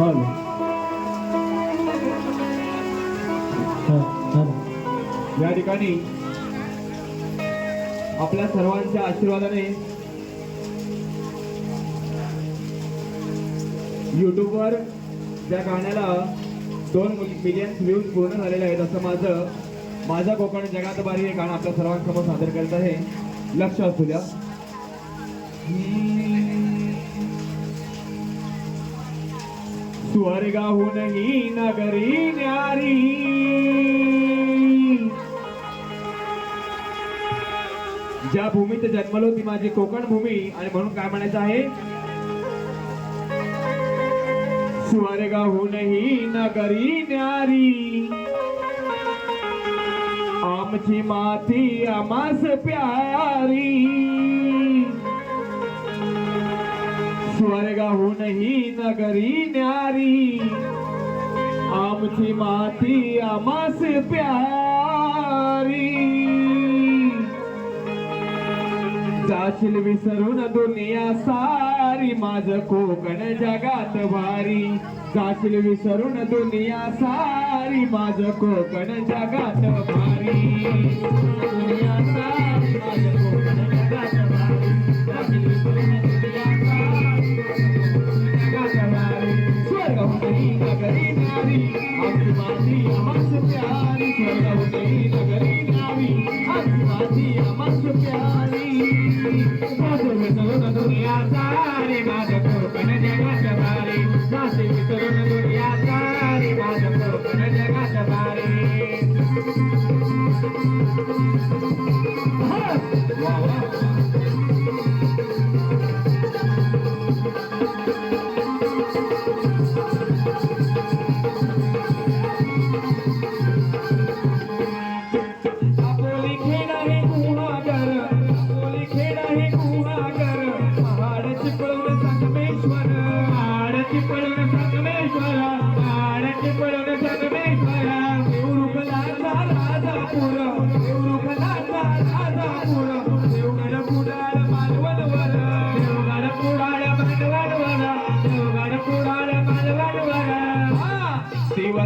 Hello या ठिकाणी आपल्या सर्वांच्या आशीर्वादाने युट्यूबवर त्या गाण्याला दोन मिलियन व्ह्यूज पूर्ण झालेले आहेत असं माझं माझा कोकण जगात बारी हे गाणं आपल्या सर्वांसमोर सादर करत आहे. लक्ष असू द्या. स्वर्गाहून ही नगरी न्यारी. ज्या भूमीत जन्मलो ती माझी कोकण भूमी. आणि म्हणून काय म्हणायचं आहे? स्वर्गाहून ही नगरी न्यारी. आमची माती आमास प्यारी. स्वर्गाहूनही नगरी न्यारी। आमची माती आमास प्यारी। जाशील विसरून दुनिया सारी माझ कोकण जगात भारी। जाशील विसरून दुनिया सारी माझ कोकण जगात भारी। दुनिया सारी माझ कोकण नगरी नारी आमची माझी आमच प्यारी स्वर्गहुनी नगरी नारी आमची माझी आमच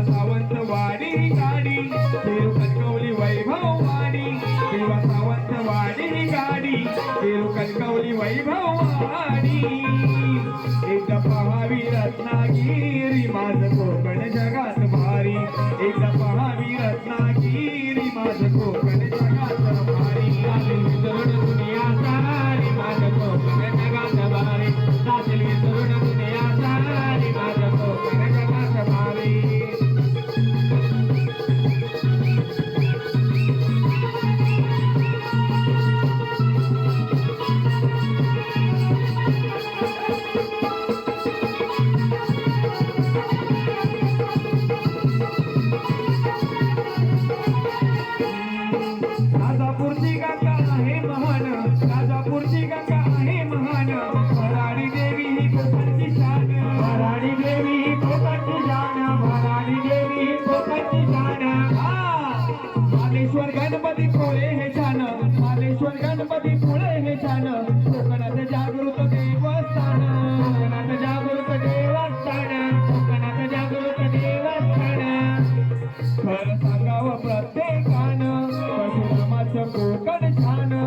सावंतवाडी ही गाडी कणकवली वैभव वाडी गाडी कणकवली वैभव रत्नागिरी माझ राजापूरची गंगा आहे महान. भराडी देवी ही कोकणची शान. भराडी देवी ही कोकणची शान. भराडी देवी ही कोकणची शान. मालेश्वर गणपती पुळे हे छान. मालेश्वर गणपती हे छान. कोकणात जागृत देवस्थान. कोकणात जागृत देवस्थान. कोकणात जागृत देवस्थान. खरं सांगावं प्रत्येकानं कोकण छान.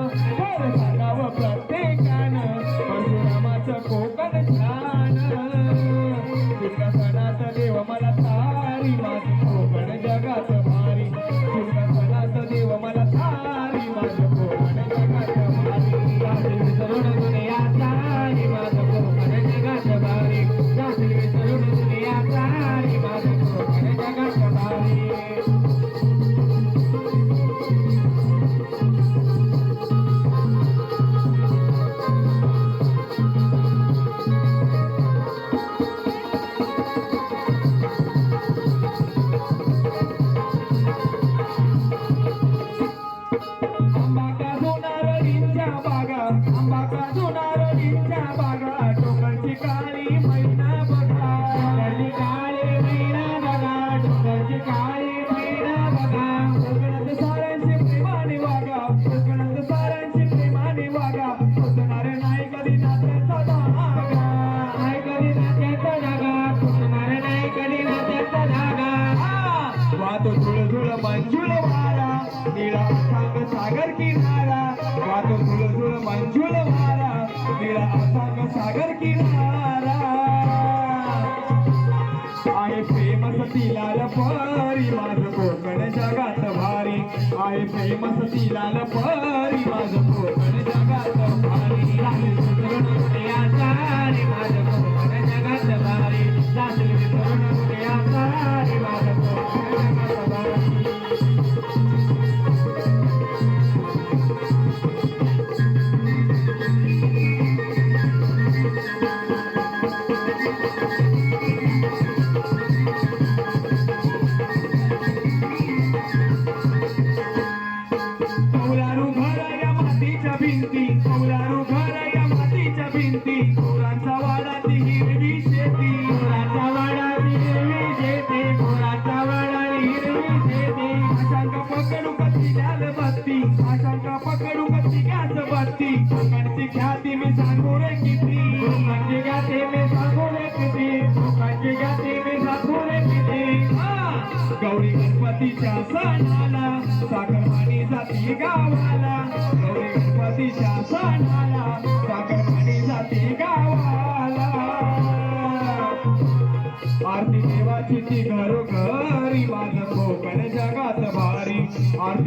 वाहतो झुळ झुळ मंजुल वारा निळा अथांग सागर किनारा. वाहतो झुळ झुळ मंजुल वारा निळा अथांग सागर किनारा. आहे प्रेम सतीला लपरी माझं कोकण जगात भारी. आहे प्रेम सतीला लपरी माझं कोकण गौरी गणपतीच्या सणाला साखरमानी जाती गावाला. गौरी गणपतीच्या सणाला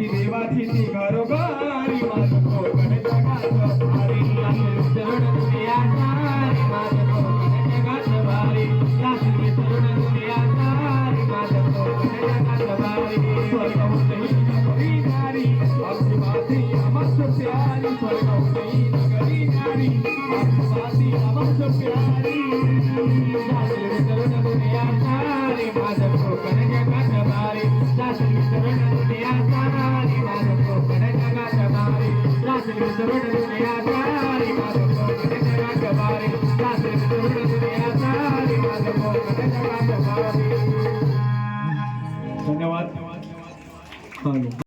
आरती देवाची ती घरोघरी माझं कोकण जगात भारी असेल चरण दुनियाचा रे माझं कोकण जगात भारी असेल चरण दुनियाचा रे माझं कोकण जगात भारी स्वर्गवतही नगरी नारी आमची माती आमचं प्यारी स्वर्गवतही नगरी जाशील